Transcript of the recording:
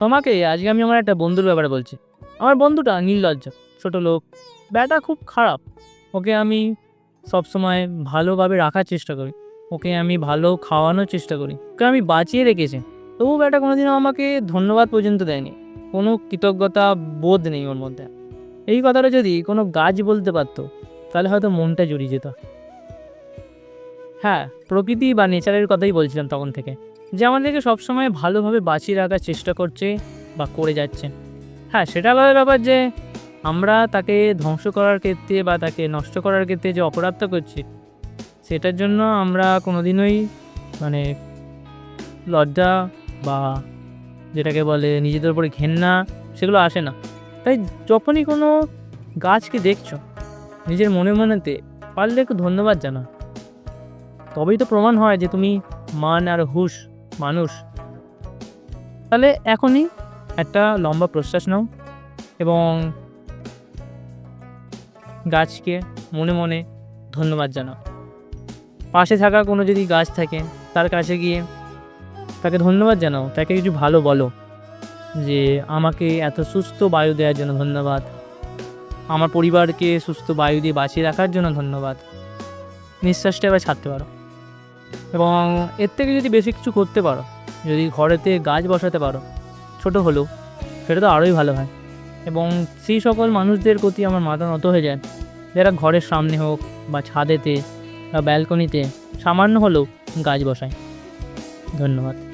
তোমাকে আজকে আমি আমার একটা বন্ধুর ব্যাপারে বলছি। আমার বন্ধুটা নির্লজ্জ, ছোট লোক। ব্যাটা খুব খারাপ। ওকে আমি সবসময় ভালোভাবে রাখার চেষ্টা করি। ওকে আমি ভালো খাওয়ানোর চেষ্টা করি। ওকে আমি বাঁচিয়ে রেখেছি। তবু ব্যাটা কোনোদিনও আমাকে ধন্যবাদ পর্যন্ত দেয়নি। কোনো কৃতজ্ঞতা বোধ নেই ওর মধ্যে। এই কথাটা যদি কোনো গাছ বলতে পারতো, তাহলে হয়তো মনটা জুড়িয়ে যেত। হ্যাঁ প্রকৃতি বা নেচারের কথাই বলছিলাম তখন থেকে। যে আমাদেরকে সবসময় ভালোভাবে বাঁচিয়ে রাখার চেষ্টা করছে বা করে যাচ্ছে। হ্যাঁ সেটা আলাদা ব্যাপার যে আমরা তাকে ধ্বংস করার ক্ষেত্রে বা তাকে নষ্ট করার ক্ষেত্রে যে অপরাধটা করছি, সেটার জন্য আমরা কোনোদিনই মানে লজ্জা বা যেটাকে বলে নিজেদের উপরে ঘেন্না সেগুলো আসে না। তাই যখনই কোনো গাছকে দেখছ, নিজের মনে মনেতে পারলে একটু ধন্যবাদ জানা তবেই তো প্রমাণ হয় যে তুমি মান আর হুশ। মানুষ। তাহলে এখনই একটা লম্বা প্রশ্বাস নাও এবং গাছকে মনে মনে ধন্যবাদ জানাও। পাশে থাকা কোনো যদি গাছ থাকে, তার কাছে গিয়ে তাকে ধন্যবাদ জানাও। তাকে কিছু ভালো বলো যে, আমাকে এত সুস্থ বায়ু দেওয়ার জন্য ধন্যবাদ। আমার পরিবারকে সুস্থ বায়ু দিয়ে বাঁচিয়ে রাখার জন্য ধন্যবাদ। নিঃশ্বাসটা এবার ছাড়তে পারো। এবং এর থেকে যদি বেশি কিছু করতে পারো, যদি ঘরেতে গাছ বসাতে পারো, ছোট হলেও, সেটা তো আরোই ভালো হয়। এবং সেই সকল মানুষদের প্রতি আমার মাথা নত হয়ে যায়। যারা ঘরের সামনে হোক বা ছাদেতে বা ব্যালকনিতে সামান্য হলেও গাছ বসায়। ধন্যবাদ।